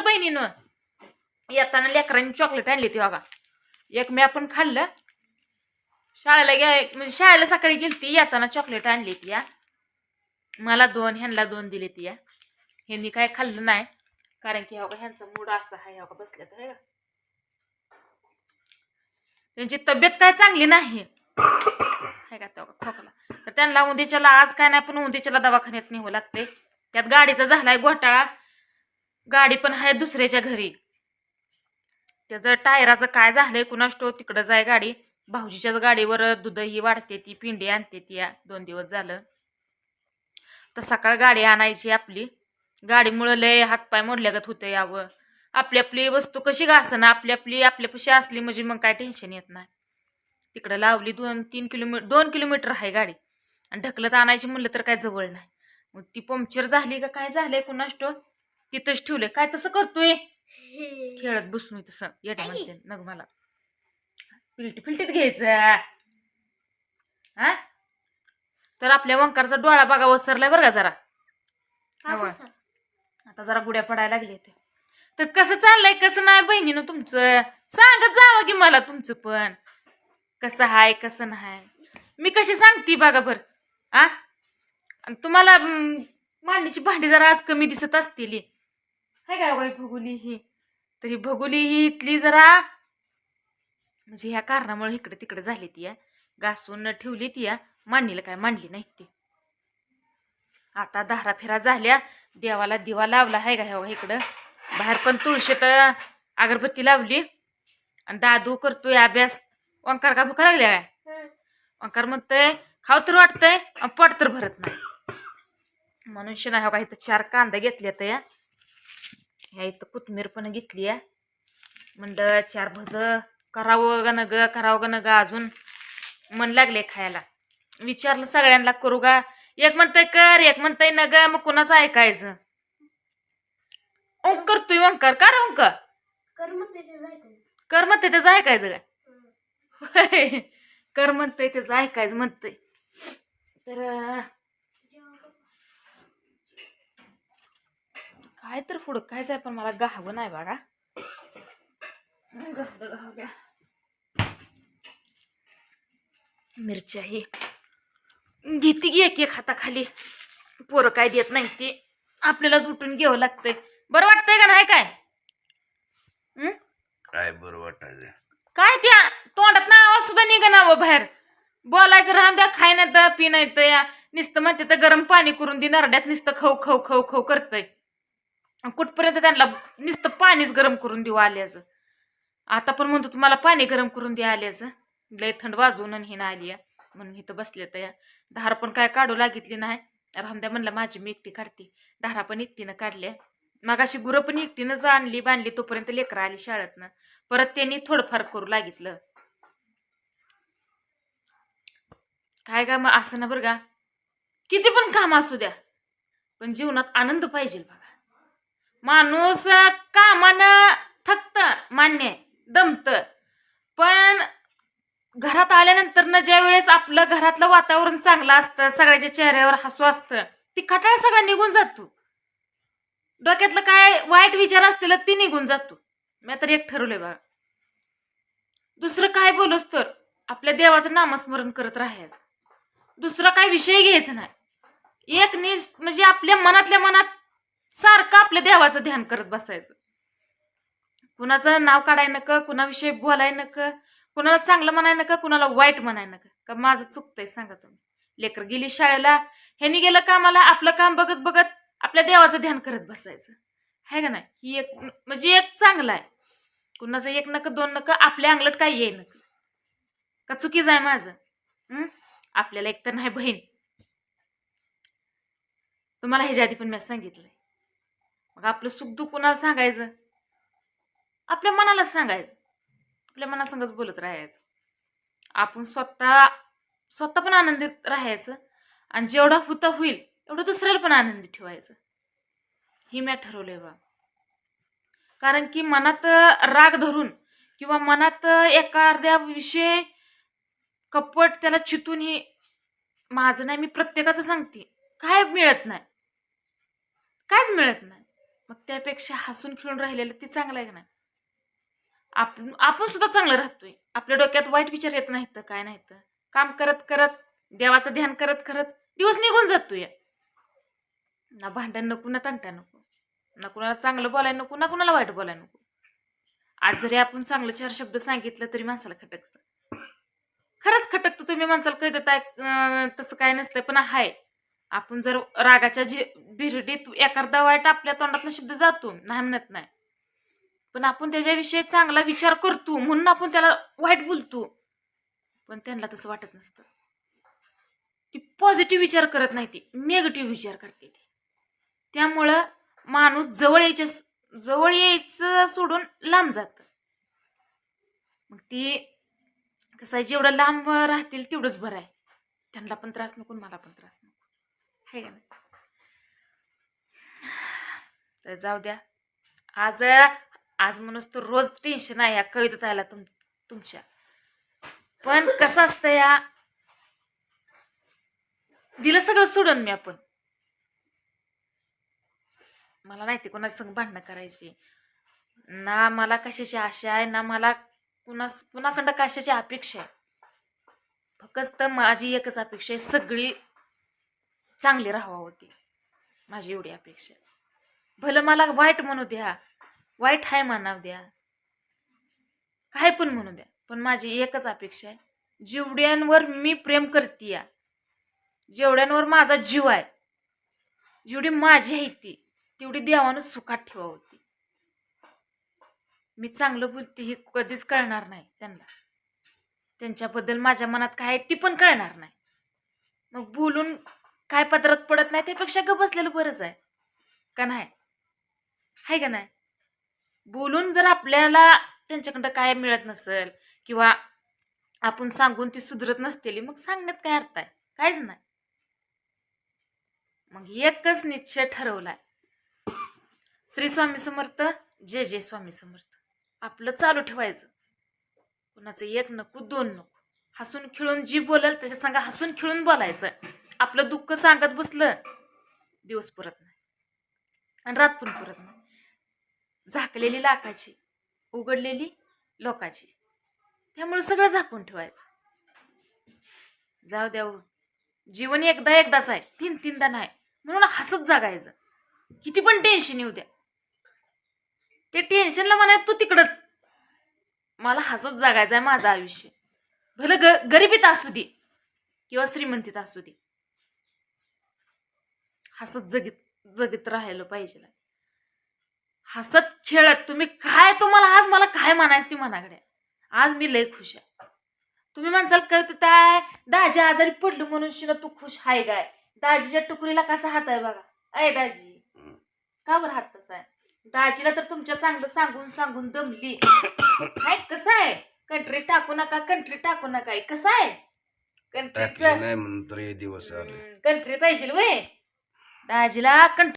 तर बहिणीनं येताना लेकरांनी चॉकलेट आणली ती बघा. एक मी आपण खाल्लं. शाळेला गे म्हणजे शाळेला सकाळी गेली ती येताना चॉकलेट आणली ती या. मला दोन ह्यांना दोन दिले ती या. ह्यांनी काय खाल्लं नाही. कारण की बघा ह्यांचा मूड असा आहे बघा बसल्या तर त्यांची तब्येत काय चांगली नाही. का खोकला. तर त्यांना उद्याच्याला आज काय नाही पण उद्याच्याला दवाखान्यात नेऊ लागते. त्यात गाडीचा झालाय घोटाळा. गाडी पण आहे दुसऱ्याच्या घरी. त्याचं टायराचं काय झालंय कुणास तिकडं जाय गाडी. भाऊजीच्याच गाडीवर दुधही वाढते ती पिंडी आणते ती या दोन दिवस झालं. तर सकाळ गाडी आणायची आपली. गाडीमुळं लय हातपाय मोडल्यागत होतं यावं. आपली आपली वस्तू कशी घासणं आपली आपली आपल्यापाशी असली म्हणजे मग काय टेन्शन येत नाही. तिकडं लावली दोन तीन किलोमीटर दोन किलोमीटर आहे गाडी. आणि ढकलत आणायची म्हणलं तर काय जवळ नाही. मग ती पंक्चर झाली का काय झालंय कुणास तिथंच ठेवलंय. काय तसं करतोय? खेळत बसून तसं. येते म्हणते. नग मला. पिलटी फिलटीत घ्यायचं. हा तर आपल्या वंकारचा डोळा बघा वसरलाय बरं का जरा. हवा. आता जरा गुड्या पडायला लागले ते तर कसं चाललंय कसं नाही बहिणीनं तुमचं? सांगत जावं की मला तुमचं पण. कसं हाय कसं नाही. मी कशी सांगते बघा बर. आ? तुम्हाला मांडीची भांडी जरा आज कमी दिसत असतील. हाय काय बाई भगुली ही? तरी भगुली ही इथली जरा म्हणजे ह्या कारणामुळे इकडे तिकडे झाली ती या घासून ठेवली ती या मांडणीला काय मांडली नाही ती. आता धारा फेरा झाल्या देवाला दिवा लावला आहे का ह्या इकडं. बाहेर पण तुळशीत अगरबत्ती लावली. आणि दादू करतोय अभ्यास. ओंकार का भुका लागल्या काय? ओंकार म्हणतोय खाव तर वाटतंय आणि पोट तर भरत नाही. म्हणून शिना हो का इथं चार कांदा घेतल्या तर या ह्या इथं कोथमीर पण घेतली आहे. म्हणलं चार भज करावं ग न ग करावं ग न ग अजून. मन लागले खायला. विचारलं सगळ्यांना करू का? एक म्हणतंय कर. एक म्हणतंय न ग. मग कुणाचं ऐकायचं? ओंकार करतोय ओंकार. का रे ओंकार? कर म्हणते त्याचं ऐकायचं. काय. कर म्हणतंय त्याचं ऐकायचं म्हणतंय. तर काय तर पुढं काय जाय पण मला गावं नाही बघा. गावलं, गावलं. मिरच्या ही घेते की एक एक हाताखाली. पोरं काय देत नाही ते. आपल्यालाच उठून घ्यावं लागतंय. बरं वाटतंय का नाही काय? हं? काय बरं वाटायचं काय त्या तोंडात ना आवाज सुद्धा निघा बाहेर. बोलायचं राहून द्या खाय नाही तर पी नाही तर या. नुसतं म्हणते तर गरम पाणी करून दे नरड्यात नुसतं खाऊ खाऊ खाऊ खाऊ करतंय. कुठपर्यंत त्यांना नुसतं पाणीच गरम करून देऊ आल्याचं? आता पण म्हणतो तुम्हाला पाणी गरम करून द्या आल्याचं. लय थंड वाजवून आणि हे ना आली आहे. म्हणून इथं बसले तर या धार पण काय काढू लागितली नाही. रामदेव द्या म्हणलं माझी मी एकटी काढते. धारा पण एकटीनं काढल्या. मग अशी गुरं पण एकटीनंच आणली बांधली तोपर्यंत लेकरं आली शाळेतनं. परत त्यांनी थोडंफार करू लागितलं. काय का मग असं ना बरं का किती पण काम असू द्या पण जीवनात आनंद पाहिजे बा. माणूस कामानं थकत मान्य आहे, दमत. पण घरात आल्यानंतर ना ज्या वेळेस आपलं घरातलं वातावरण चांगलं असतं सगळ्याच्या चेहऱ्यावर हसू असतं ती खटाळ सगळा निघून जातो. डोक्यातलं काय वाईट विचार असतील ती निघून जातो. मी तर एक ठरवलंय बघा. दुसरं काय बोलूस तर आपल्या देवाचं नामस्मरण करत राहायचं. दुसरा काय विषय घ्यायचा नाही. एक निष्ठ म्हणजे आपल्या मनातल्या मनात आपल्या देवाचं ध्यान करत बसायचं. कुणाचं नाव काढाय नका कुणाविषयी बोलाय नका कुणाला चांगलं म्हणाय नका कुणाला वाईट म्हणाय नका. का माझं चुकतंय सांगा तुम्ही. लेकर गेली शाळेला ह्यानी गेलं कामाला आपलं काम बघत बघत आपल्या देवाचं ध्यान करत बसायचं. आहे का नाही? ही एक म्हणजे एक चांगलं आहे. कुणाचं एक नका दोन नका आपल्या अंगलट काय येई नका. का चुकीचं आहे माझं? आपल्याला एक तर नाही बहीण. तुम्हाला ह्याच्या आधी पण मी सांगितलंय. मग आपलं सुख दुःख कुणाला सांगायचं? आपल्या मनाला सांगायचं. आपल्या मनासंगच बोलत राहायचं. आपण स्वतः स्वतः पण आनंदित राहायचं आणि जेवढा होता होईल तेवढं दुसऱ्याला पण आनंदी ठेवायचं. ही मी ठरवलंय बा. कारण की मनात राग धरून किंवा मनात एखाद्या विषय कपट त्याला चितून हे माझं नाही मी प्रत्येकाचं सांगते. काय मिळत नाही. कायच मिळत नाही. मग त्यापेक्षा हसून खेळून राहिलेलं ते चांगलं आहे का नाही? आपण आपण सुद्धा चांगलं राहतोय. आपल्या डोक्यात वाईट विचार येत नाहीत तर काय नाहीत. काम करत करत देवाचं ध्यान करत करत दिवस निघून जातोय. ना भांडण नको ना तंटा नको. ना कुणाला चांगलं बोलायला नको ना कुणाला वाईट बोलायला नको. आज जरी आपण चांगलं चार शब्द सांगितलं तरी माणसाला खटकतं. खरंच खटकतं तुम्ही माणसाला कळत देताय तसं काय नसतं पण हाय. आपण जर रागाच्या जे बिरडीत एखादा वाईट आपल्या तोंडातून शब्द जातो नाही म्हणत नाही. पण आपण त्याच्याविषयी चांगला विचार करतो म्हणून आपण त्याला वाईट बोलतो. पण त्यांना तसं वाटत नसतं. ती पॉझिटिव्ह विचार करत नाही ती निगेटिव्ह विचार करते ती. त्यामुळं माणूस जवळ यायच्या जवळ यायचं सोडून लांब जातं. मग ती कसं आहे जेवढं लांब राहतील तेवढंच बरं आहे. त्यांना पण त्रास नको मला पण त्रास नको. आहे का नाही तर जाऊ द्या. आज आज म्हणूनच तर रोज टेन्शन आहे या कविता आला तुम तुमच्या. पण कसं असतं या? दिलं सगळं सोडून मी आपण. मला नाही ते कोणाच्या संग भांडणं करायची. ना मला कशाची आशा आहे ना मला कुणा कुणाकडं कशाची अपेक्षा आहे. फक्त माझी एकच अपेक्षा आहे सगळी चांगली राहावा होती. माझी एवढी अपेक्षा. आहे. भलं मला वाईट म्हणू द्या. वाईट आहे म्हणाव द्या. काय पण म्हणू द्या. पण माझी एकच अपेक्षा आहे. जेवढ्यांवर मी प्रेम करते जेवढ्यांवर माझा जीव आहे जेवढी माझी आहे ती तेवढी देवानं सुखात ठेवा होती. मी चांगलं बोलते हे कधीच कळणार नाही त्यांना. त्यांच्याबद्दल माझ्या मनात काय आहे ती पण कळणार नाही. मग बोलून काय पदरात पडत नाही त्यापेक्षा ग बसलेलं बरंच आहे. का नाही? आहे का नाही? बोलून जर आपल्याला त्यांच्याकडं काय मिळत नसेल किंवा आपण सांगून ती सुधरत नसतेली मग सांगण्यात काय अर्थ आहे? काहीच नाही. मग एकच निश्चय ठरवलाय. श्री स्वामी समर्थ जय जय स्वामी समर्थ. आपलं चालू ठेवायचं. कुणाचं एक नको दोन नको. हसून खेळून जी बोलल त्याच्या संग हसून खेळून बोलायचं. आपलं दुःख सांगत बसलं दिवस पुरत नाही. आणि रात पण पुरत नाही. झाकलेली लाखाची उघडलेली लोकाची. त्यामुळे सगळं झाकून ठेवायचं. जाऊ द्या हो. जीवन एकदा एकदाच आहे. तीन तीनदा नाही. म्हणून हसत जागायचं. किती पण टेन्शन येऊ द्या. ते टेन्शनला म्हणा तू तिकडंच. मला हसत जागायचं आहे माझं आयुष्य. भलं ग गरिबीत असू दे किंवा श्रीमंतीत असू दे. हसत जगीत जगीत राहायला पाहिजे हसत खेळत तुम्ही काय तुम्हाला आज मला काय म्हणायचं ती मनाकडे? आज मी लय खुश आहे. तुम्ही म्हणसाल करत काय दाजी आजारी पडलं म्हणून शिना तू खुश आहे काय? दाजीच्या टुकरीला कसा हात आहे बघा. अय दाजी. का बरं हात तसा आहे? दाजीला तर तुमच्या चांगलं सांगून सांगून दमली. काय कसं आहे? कंट्री टाकू नका कंट्री टाकू नका. कसं आहे? कंट्रीचं नाही म्हणून दिवस कंट्री पाहिजे वय. दाजीला कंट्री